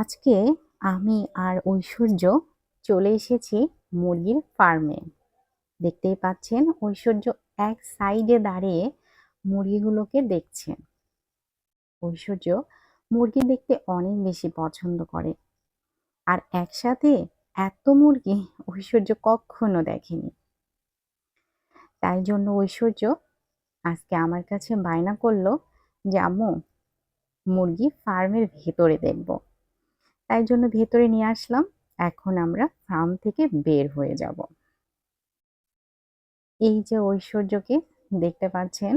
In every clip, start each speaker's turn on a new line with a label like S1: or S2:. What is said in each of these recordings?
S1: আজকে আমি আর ঐশ্বর্য চলে এসেছি মুরগির ফার্মে। দেখতেই পাচ্ছেন ঐশ্বর্য এক সাইডে দাঁড়িয়ে মুরগিগুলোকে দেখছে। ঐশ্বর্য মুরগি দেখতে অনেক বেশি পছন্দ করে। আর একসাথে এত মুরগি ঐশ্বর্য কখনো দেখেনি। তাই জন্য ঐশ্বর্য আজকে আমার কাছে বায়না করল যে, আম্মু, মুরগি ফার্মের ভেতরে দেখব। তাই জন্য ভেতরে নিয়ে আসলাম। এখন আমরা ফার্ম থেকে বের হয়ে যাব। এই যে ঐশ্বর্যকে দেখতে পাচ্ছেন,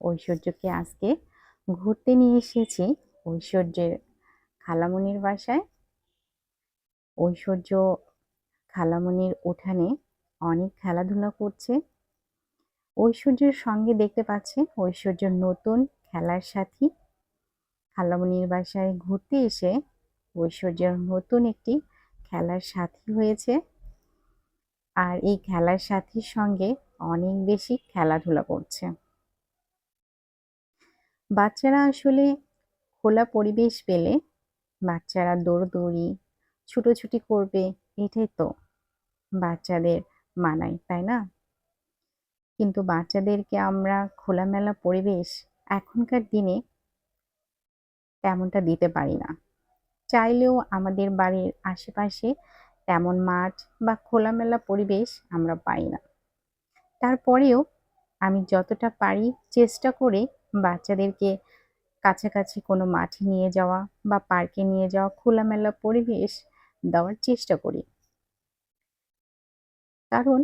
S1: ঐশ্বর্যকে আজকে ঘুরতে নিয়ে এসেছি ঐশ্বর্যের খালামনির বাসায়। ঐশ্বর্য খালামনির উঠানে অনেক খেলাধুলা করছে। ঐশ্বর্যের সঙ্গে দেখতে পাচ্ছেন ঐশ্বর্যের নতুন খেলার সাথী। খালামনির বাসায় ঘুরতে এসে ঐশ্বর্যের নতুন একটি খেলার সাথী হয়েছে। আর এই খেলার সাথীর সঙ্গে অনেক বেশি খেলাধুলা করছে। বাচ্চারা আসলে খোলা পরিবেশ পেলে বাচ্চারা দৌড়দৌড়ি, ছুটোছুটি করবে, এটাই তো বাচ্চাদের মানায় তাই না? কিন্তু বাচ্চাদেরকে আমরা খোলামেলা পরিবেশ এখনকার দিনে তেমনটা দিতে পারি না। চাইলেও আমাদের বাড়ির আশেপাশে তেমন মাঠ বা খোলামেলা পরিবেশ আমরা পাই না। তারপরেও আমি যতটা পারি চেষ্টা করে বাচ্চাদেরকে কাছাকাছি কোনো মাঠে নিয়ে যাওয়া বা পার্কে নিয়ে যাওয়া খোলামেলা পরিবেশ দেওয়ার চেষ্টা করি। কারণ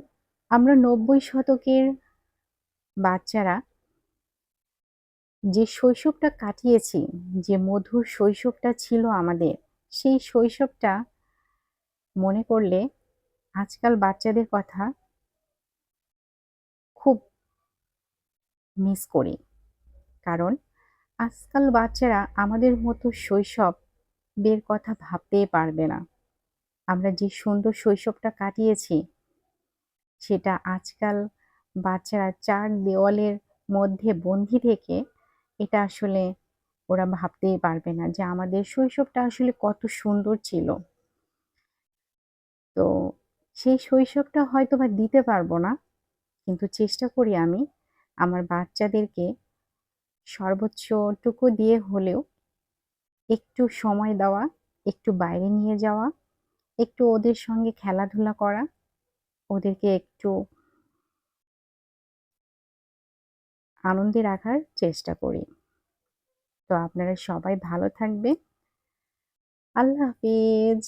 S1: আমরা নব্বই শতকের বাচ্চারা যে শৈশবটা কাটিয়েছি, যে মধুর শৈশবটা ছিল আমাদের, সেই শৈশবটা মনে করলে আজকাল বাচ্চাদের কথা খুব মিস করি। কারণ আজকাল বাচ্চারা আমাদের মতো শৈশব বের কথা ভাবতেই পারবে না। আমরা যে সুন্দর শৈশবটা কাটিয়েছি, সেটা আজকাল বাচ্চারা চার দেওয়ালের মধ্যে বন্দি থেকে এটা আসলে ওরা ভাবতেই পারবে না যে আমাদের শৈশবটা আসলে কত সুন্দর ছিল। তো সেই শৈশবটা হয়তো বা দিতে পারব না, কিন্তু চেষ্টা করি আমি আমার বাচ্চাদেরকে সর্বোচ্চটুকু দিয়ে হলেও একটু সময় দেওয়া, একটু বাইরে নিয়ে যাওয়া, একটু ওদের সঙ্গে খেলাধুলা করা, ওদেরকে একটু আনন্দে রাখার চেষ্টা করি। তো আপনারা সবাই ভালো থাকবেন। আল্লাহ হাফিজ।